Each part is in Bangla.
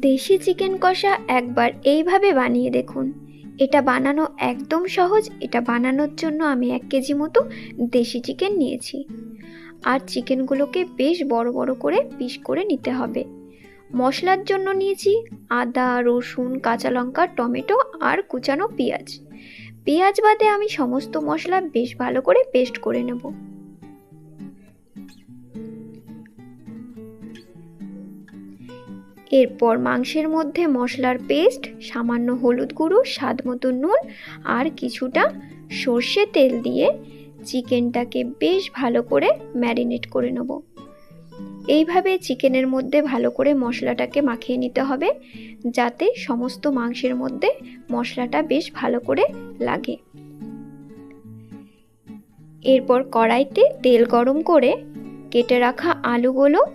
দেশি চিকেন কষা একবার এইভাবে বানিয়ে দেখুন। এটা বানানো একদম সহজ, এটা বানানোর জন্য আমি এক কেজি মতো দেশি চিকেন নিয়েছি। আর চিকেনগুলোকে বেশ বড় বড় করে পিস করে নিতে হবে। মশলার জন্য নিয়েছি আদা, রসুন, কাঁচা লঙ্কা, টমেটো আর কুচানো পেঁয়াজ। পেঁয়াজ বাদে আমি সমস্ত মশলা বেশ ভালো করে পেস্ট করে নেব। এরপর মাংসের মধ্যে মশলার পেস্ট, সামান্য হলুদ গুঁড়ো, স্বাদ মতো নুন আর কিছুটা সর্ষে তেল দিয়ে চিকেনটাকে বেশ ভালো করে ম্যারিনেট করে নেব। এইভাবে চিকেনের মধ্যে ভালো করে মশলাটাকে মাখিয়ে নিতে হবে যাতে সমস্ত মাংসের মধ্যে মশলাটা বেশ ভালো করে লাগে। এরপর কড়াইতে তেল গরম করে কেটে রাখা আলুগুলো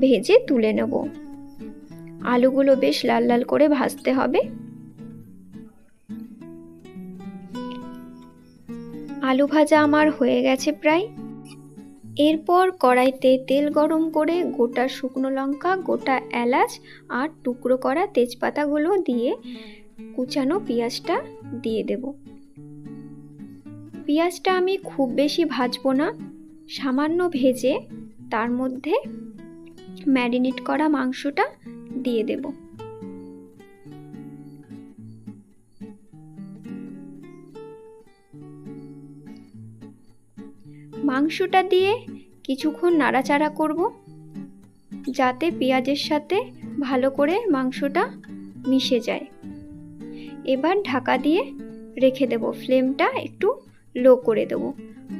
ভেজে তুলে নেব। আলুগুলো বেশ লাল লাল করে ভাজতে হবে। আলু ভাজা আমার হয়ে গেছে প্রায়। এরপর কড়াইতে তেল গরম করে গোটা শুকনো লঙ্কা, গোটা এলাচ আর টুকরো করা তেজপাতাগুলো দিয়ে কুচানো পেঁয়াজটা দিয়ে দেব। পেঁয়াজটা আমি খুব বেশি ভাজবো না, সামান্য ভেজে তার মধ্যে ম্যারিনেট করা মাংসটা দিয়ে দেব। মাংসটা দিয়ে কিছুক্ষণ নাড়াচাড়া করব, যাতে পেঁয়াজের সাথে ভালো করে মাংসটা মিশে যায়। এবার ঢাকা দিয়ে রেখে দেব, ফ্লেমটা একটু লো করে দেব।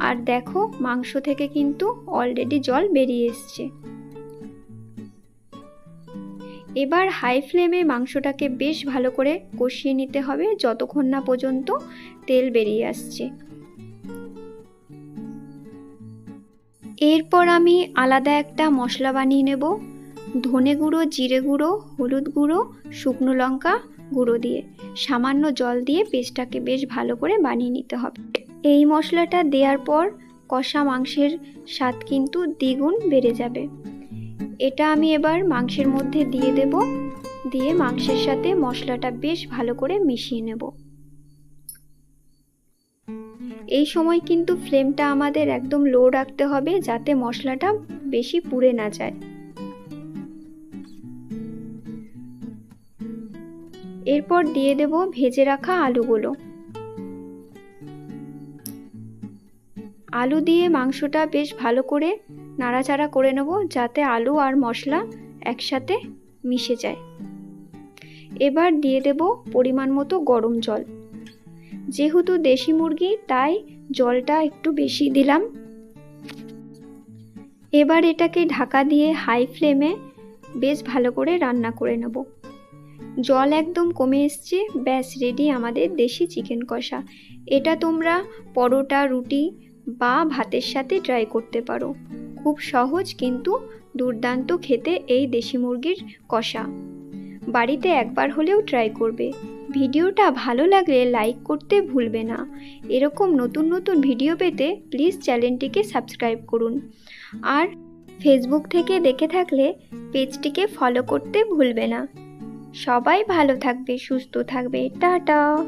আর দেখো মাংস থেকে কিন্তু অলরেডি জল বেরিয়ে এসছে। এবার হাই ফ্লেমে মাংসটাকে বেশ ভালো করে কষিয়ে নিতে হবে যতক্ষণ না পর্যন্ত তেল বেরিয়ে আসছে। এরপর আমি আলাদা একটা মশলা বানিয়ে নেব। ধনে গুঁড়ো, জিরে গুঁড়ো, হলুদ গুঁড়ো, শুকনো লঙ্কা গুঁড়ো দিয়ে। সামান্য জল দিয়ে পেস্টটাকে বেশ ভালো করে বানিয়ে নিতে হবে। এই মশলাটা দেওয়ার পর কষা মাংসের স্বাদ কিন্তু দ্বিগুণ বেড়ে যাবে। এটা আমি এবার মাংসের মধ্যে দিয়ে দেব। দিয়ে মাংসের সাথে মশলাটা বেশ ভালো করে মিশিয়ে নেব। এই সময় কিন্তু ফ্লেমটা আমাদের একদম লো রাখতে হবে যাতে মশলাটা বেশি পুড়ে না যায়। এরপর দিয়ে দেব ভেজে রাখা আলুগুলো। আলু দিয়ে মাংসটা বেশ ভালো করে নাড়াচাড়া করে নেব যাতে আলু আর মশলা একসাথে মিশে যায়। এবার দিয়ে দেব পরিমাণ মতো গরম জল। যেহেতু দেশি মুরগি, তাই জলটা একটু বেশি দিলাম। এবার এটাকে ঢাকা দিয়ে হাই ফ্লেমে বেশ ভালো করে রান্না করে নেব। জল একদম কমে এসছে, ব্যাস রেডি আমাদের দেশি চিকেন কষা। এটা তোমরা পরোটা, রুটি বা ভাতের সাথে ট্রাই করতে পারো। খুব সহজ কিন্তু দুর্দান্ত খেতে এই দেশি মুরগির কষা। বাড়িতে একবার হলেও ট্রাই করবে। ভিডিওটা ভালো লাগলে লাইক করতে ভুলবে না। এরকম নতুন নতুন ভিডিও পেতে প্লিজ চ্যানেলটিকে সাবস্ক্রাইব করুন। আর ফেসবুক থেকে দেখে থাকলে পেজটিকে ফলো করতে ভুলবে না। সবাই ভালো থাকবে, সুস্থ থাকবে। টাটা!